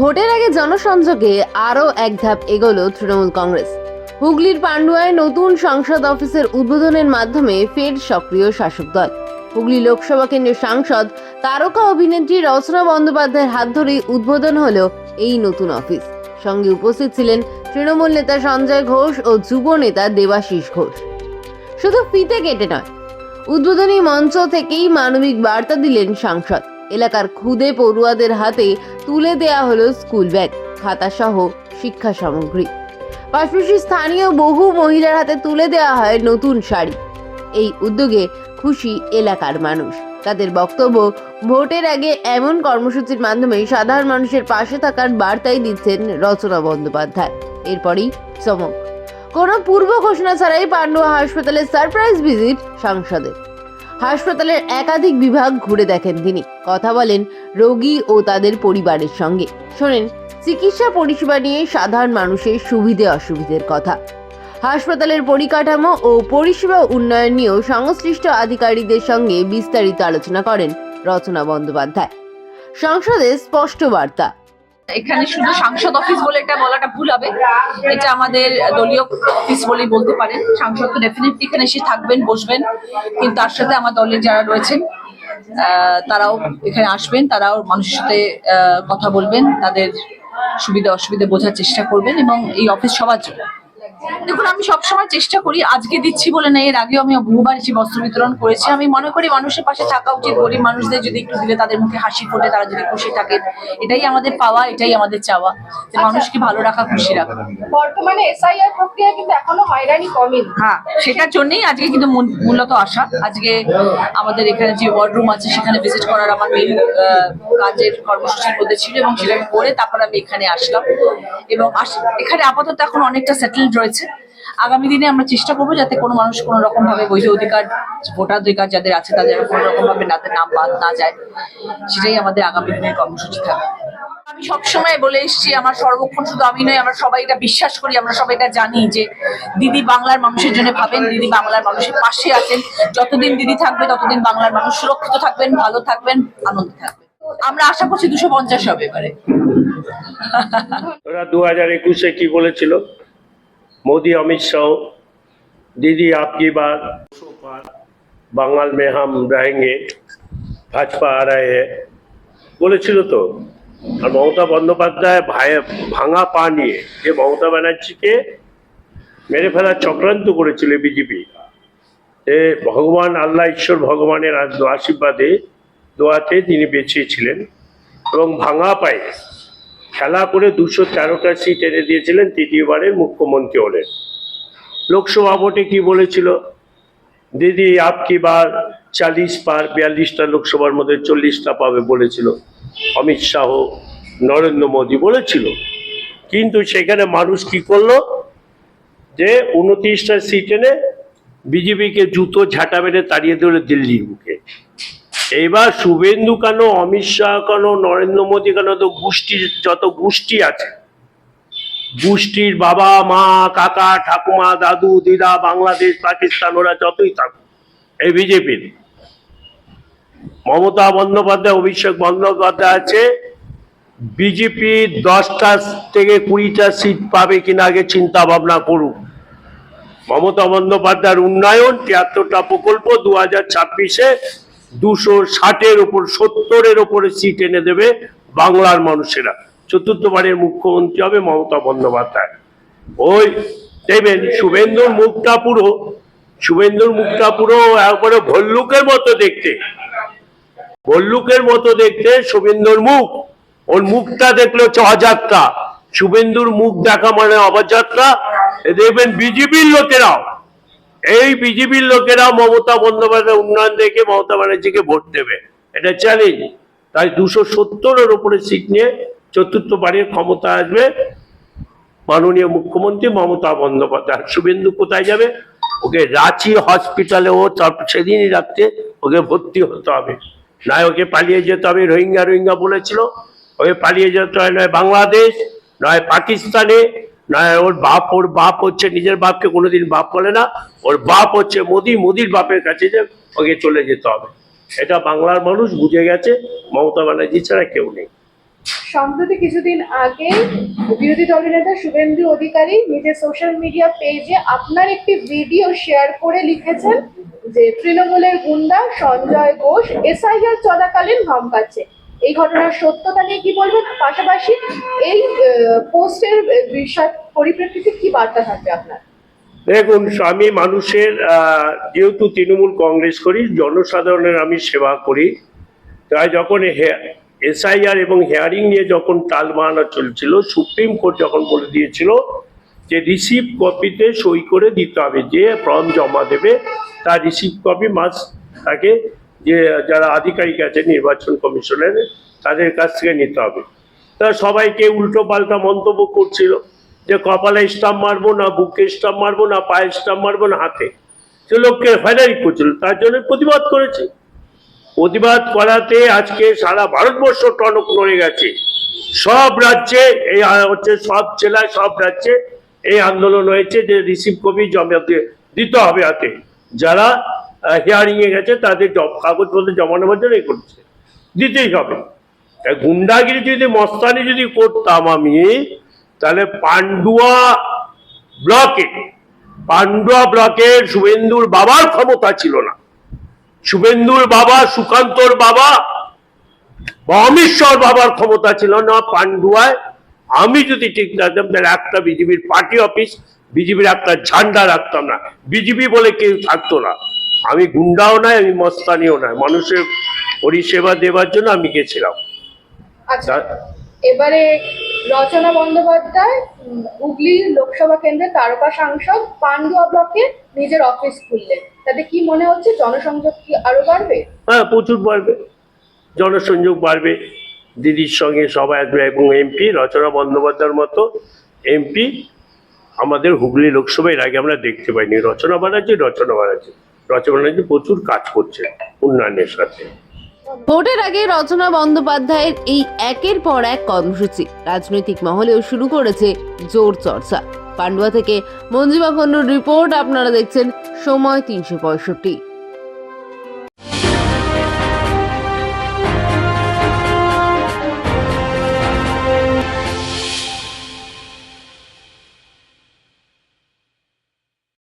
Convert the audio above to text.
ভোটের আগে জনসংযোগে আরও এক ধাপ এগোলো তৃণমূল কংগ্রেস। হুগলির পান্ডুয়ায় নতুন সংসদ অফিসের উদ্বোধনের মাধ্যমে ফের সক্রিয় শাসক দল। হুগলি লোকসভা কেন্দ্রের সাংসদ, তারকা অভিনেত্রী রচনা বন্দ্যোপাধ্যায়ের হাত ধরেই উদ্বোধন হল এই নতুন অফিস। সঙ্গে উপস্থিত ছিলেন তৃণমূল নেতা সঞ্জয় ঘোষ ও যুব নেতা দেবাশিস ঘোষ। শুধু ফিতে কেটে নয়, উদ্বোধনী মঞ্চ থেকেই মানবিক বার্তা দিলেন সাংসদ। এলাকার খুদে পড়ুয়াদের হাতে তুলে দেয়া হলো স্কুল ব্যাগ খাতা সহ শিক্ষা সামগ্রী। পাশাপাশি স্থানীয় বহু মহিলার হাতে তুলে দেওয়া হয় নতুন শাড়ি। এই উদ্যোগে খুশি এলাকার মানুষ। তাদের বক্তব্য, ভোটের আগে এমন কর্মসূচির মাধ্যমে সাধারণ মানুষের পাশে থাকার বার্তাই দিচ্ছেন রচনা বন্দ্যোপাধ্যায়। এরপরই চমক। কোনো পূর্ব ঘোষণা ছাড়াই পান্ডুয়া হাসপাতালে সারপ্রাইজ ভিজিট সাংসদের। হাসপাতালের একাধিক বিভাগ ঘুরে দেখেন তিনি। কথা বলেন রোগী ও তাদের পরিবারের সঙ্গে। শোনেন, চিকিৎসা পরিষেবা নিয়ে সাধারণ মানুষের সুবিধে অসুবিধের কথা। হাসপাতালের পরিকাঠামো ও পরিষেবা উন্নয়ন নিয়েও সংশ্লিষ্ট আধিকারিকদের সঙ্গে বিস্তারিত আলোচনা করেন রচনা বন্দ্যোপাধ্যায়। সংসদে স্পষ্ট বার্তা। এখানে শুধু সাংসদ অফিস বলে এটা বলাটা ভুল হবে। এটা আমাদের দলীয় অফিস বলেই বলতে পারেন। সাংসদ তো ডেফিনেটলি এখানে এসে থাকবেন, বসবেন। কিন্তু তার সাথে আমার দলের যারা রয়েছেন তারাও এখানে আসবেন, তারাও মানুষের সাথে কথা বলবেন, তাদের সুবিধা অসুবিধা বোঝার চেষ্টা করবেন এবং এই অফিস সবার জন্য। দেখুন আমি সবসময় চেষ্টা করি আজকে দিচ্ছি বলে না এর আগেও আমি বহুবার এসে বস্ত্র বিতরণ করেছি। আমি মনে করি মানুষের পাশে থাকা উচিত গরিব মানুষদের যদি একটু দিলে তাদের মুখে হাসি ফোটে তারা যদি খুশি থাকে। এটাই আমাদের পাওয়া এটাই আমাদের চাওয়া যে মানুষকে ভালো রাখা খুশি রাখা। বর্তমানে এসআইআর প্রক্রিয়া কিন্তু এখনও হয়রানি কমেনি। হ্যাঁ সেটার জন্যই আজকে কিন্তু মূল- মূলত আসা আজকে আমাদের এখানে যে ওয়ার্ড রুম আছে সেখানে ভিজিট করার আমার মেন কাজের কর্মসূচির মধ্যে ছিল এবং সেটা করে তারপর আমি এখানে আসলাম। এবং এখানে আপাতত এখন অনেকটা সেটেলড রয়েছে। আগামী দিনে আমরা চেষ্টা করব যাতে কোনো মানুষ কোনো রকম ভাবে বৈধ অধিকার, ভোটাধিকার যাদের আছে তাদের কোনো রকম ভাবে নাম বাদ না যায়। সেটাই আমাদের আগামী দিনের কর্মসূচি থাকবে। আমি সবসময় বলে এসেছি, আমার সর্বক্ষণ শুধু আমি নয়, আমরা সবাই এটা বিশ্বাস করি, আমরা সবাই এটা জানি যে দিদি বাংলার মানুষের জন্য ভাবেন, দিদি বাংলার মানুষের পাশে আছেন। যতদিন দিদি থাকবে, ততদিন বাংলার মানুষ সুরক্ষিত থাকবেন, ভালো থাকবেন, আনন্দে থাকবেন। আমরা আশা করছি দুশো পঞ্চাশ হবে এবারে। ওরা দু হাজার একুশে কি বলেছিল? মোদি অমিত শাহ दीदी आपकी बात বাঙাল में हम रहेंगे ভাজপা आ रहे हैं বলেছিল তো আর মমতা বন্দ্যোপাধ্যায় ভাই ভাঙা পা নিয়ে যে মমতা ব্যানার্জিকে মেরে ফেলার চক্রান্ত করেছিল বিজেপি এ ভগবান আল্লাহ ঈশ্বর ভগবানের আশ- আশীর্বাদে দোয়াতে তিনি বেঁচেছিলেন এবং ভাঙা পায়ে খেলা করে দুশো তেরোটা সিট এনে দিয়েছিলেন তৃতীয়বারের মুখ্যমন্ত্রী হলেন। লোকসভা ভোটে কি বলেছিল? দিদি আপকি বার চালিশ পার বিয়াল্লিশটা লোকসভার মধ্যে চল্লিশটা পাবে বলেছিল। অমিত শাহ, নরেন্দ্র মোদী বলেছিল। কিন্তু সেখানে মানুষ কি করল? যে উনত্রিশটা সিট এনে বিজেপিকে জুতো ঝাঁটা মেরে তাড়িয়ে দিল দিল্লির মুখে এইবার শুভেন্দু কেন, অমিত শাহ কেন, নরেন্দ্র মোদী কেন, তো গোষ্ঠীর যত গোষ্ঠী আছে, গোষ্ঠীর বাবা, মা, কাকা, ঠাকুমা, দাদু, দিদা, বাংলাদেশ, পাকিস্তান, ওরা যতই থাকুক, এই বিজেপির। মমতা বন্দ্যোপাধ্যায়, অভিষেক বন্দ্যোপাধ্যায় আছে, বিজেপি দশটা থেকে কুড়িটা সিট পাবে কিনা আগে চিন্তা ভাবনা করুক মমতা বন্দ্যোপাধ্যায়ের উন্নয়ন, তিয়াত্তরটা প্রকল্প দু হাজার ছাব্বিশে দুশো ষাটের ওপর, সত্তরের ওপরে সিট এনে দেবে বাংলার মানুষেরা। চতুর্থবারের মুখ্যমন্ত্রী হবে মমতা বন্দ্যোপাধ্যায়। ওই দেবেন, শুভেন্দুর মুখটা পুরো, শুভেন্দুর মুখটা পুরো একবারে ভল্লুকের মতো দেখতে। ভল্লুকের মতো দেখতে শুভেন্দুর মুখ। ওর মুখটা দেখল হচ্ছে অযাত্রা। শুভেন্দুর মুখ দেখা মানে অবযাত্রা দেখবেন বিজেপির লোকেরাও। এই বিজেপির লোকেরা মমতা বন্দ্যোপাধ্যায় উন্নয়ন দেখে মমতা ব্যানার্জিকে ভোট দেবে। এটা চ্যালেঞ্জ তাই দুশো সত্তরের ওপরে সিট নিয়ে চতুর্থ বারের ক্ষমতা আসবে মাননীয় মুখ্যমন্ত্রী মমতা বন্দ্যোপাধ্যায়। শুভেন্দু কোথায় যাবে? ওকে রাঁচি হসপিটালে ও সেদিনই রাত্রে ওকে ভর্তি হতে হবে। নয় ওকে পালিয়ে যেতে হবে, রোহিঙ্গা রোহিঙ্গা বলেছিল। ওকে পালিয়ে যেতে হয় নয় বাংলাদেশ, নয় পাকিস্তানে। নয় ওর বাপ ওর বাপ হচ্ছে নিজের বাপকে কোনোদিন বাপ বলে না। ওর বাপ হচ্ছে মোদি, মোদির বাপের কাছে যে ওকে চলে যেতে হবে। এটা বাংলার মানুষ বুঝে গেছে, মমতা ব্যানার্জি ছাড়া কেউ নেই। সম্প্রতি কিছুদিন আগে বিরোধী দলের নেতা শুভেন্দু অধিকারী নিজের সোশ্যাল মিডিয়া পেজে আপনার একটি ভিডিও শেয়ার করে লিখেছেন যে, তৃণমূলের গুন্ডা সঞ্জয় ঘোষ এসআইআর চলাকালীন ধমকাচ্ছে। এই ঘটনার সত্যতা নিয়ে কি বলবেন? পাশাপাশি এই পোস্টের বিষয় পরিপ্রেক্ষিতে কি বার্তা থাকবে আপনার? দেখুন আমি মানুষের যেহেতু তৃণমূল কংগ্রেস করি, জনসাধারণের আমি সেবা করি। তাই যখন এসআইআর এবং হেয়ারিং নিয়ে যখন টালমানা চলছিল, সুপ্রিম কোর্ট যখন বলে দিয়েছিল যে রিসিভ কপিতে সই করে দিতে হবে, যে ফর্ম জমা দেবে তার রিসিভ কপি মাস তাকে যে যারা আধিকারিক আছে নির্বাচন কমিশনের, তাদের কাছ থেকে নিতে হবে। তা সবাইকে উল্টো পাল্টা মন্তব্য করছিল যে কপালে স্টাম্প মারবো না, বুকে স্টাম্প মারবো না, পায়ে স্টাম্প মারবো না, হাতে। সে লোককে হয়রানি করছিল, তার জন্য প্রতিবাদ করেছে। প্রতিবাদ করাতে আজকে সারা ভারতবর্ষ টনক নড়ে গেছে। সব রাজ্যে এই হচ্ছে সব জেলায় সব রাজ্যে এই আন্দোলন হয়েছে যে রিসিভ কপি জমা দিতে হবে হাতে। যারা হিয়ারিং এ গেছে, তাদের কাগজপত্র জমা নেওয়ার জন্য করছে। দিতেই হবে। গুন্ডাগিরি যদি, মস্তানি যদি করতাম আমি, তাহলে পান্ডুয়া ব্লকে, পান্ডুয়া ব্লকের শুভেন্দুর বাবার ক্ষমতা ছিল না। শুভেন্দুর বাবা, সুকান্তর বাবা বা অমিশ্বর বাবার ক্ষমতা ছিল না পান্ডুয়ায়। আমি যদি ঠিক থাকতাম, তাহলে একটা বিজেপির পার্টি অফিস, বিজেপির একটা ঝান্ডা রাখতাম না। বিজেপি বলে কেউ থাকতো না। আমি গুন্ডাও নয় আমি মস্তানিও নয়। মানুষের পরিষেবা দেওয়ার জন্য আমি গেছিলাম। আচ্ছা এবারে রচনা বন্দ্যোপাধ্যায় হুগলি লোকসভা কেন্দ্রের তারকা সাংসদ পান্ডুয়া ব্লকে নিজের অফিস খুললেন। তাতে কি মনে হচ্ছে জনসংযোগ কি আরও বাড়বে? হ্যাঁ প্রচুর বাড়বে। জনসংযোগ বাড়বে। দিদির সঙ্গে সবাই আসবে এবং এমপি রচনা বন্দ্যোপাধ্যায়ের মতো এমপি আমাদের হুগলি লোকসভায় আগে আমরা দেখতে পাইনি। রচনা বানাচ্ছি রচনা বানাচ্ছি রচনা ব্যানার্জি প্রচুর কাজ করছে উন্নয়নের সাথে। ভোটের আগে রচনা বন্দ্যোপাধ্যায়ের এই একের পর এক কর্মসূচি। রাজনৈতিক মহলেও শুরু করেছে জোর চর্চা। পান্ডুয়া থেকে মঞ্জিমা খন্ডুর রিপোর্ট আপনারা দেখছেন সময় তিনশো পঁয়ষট্টি।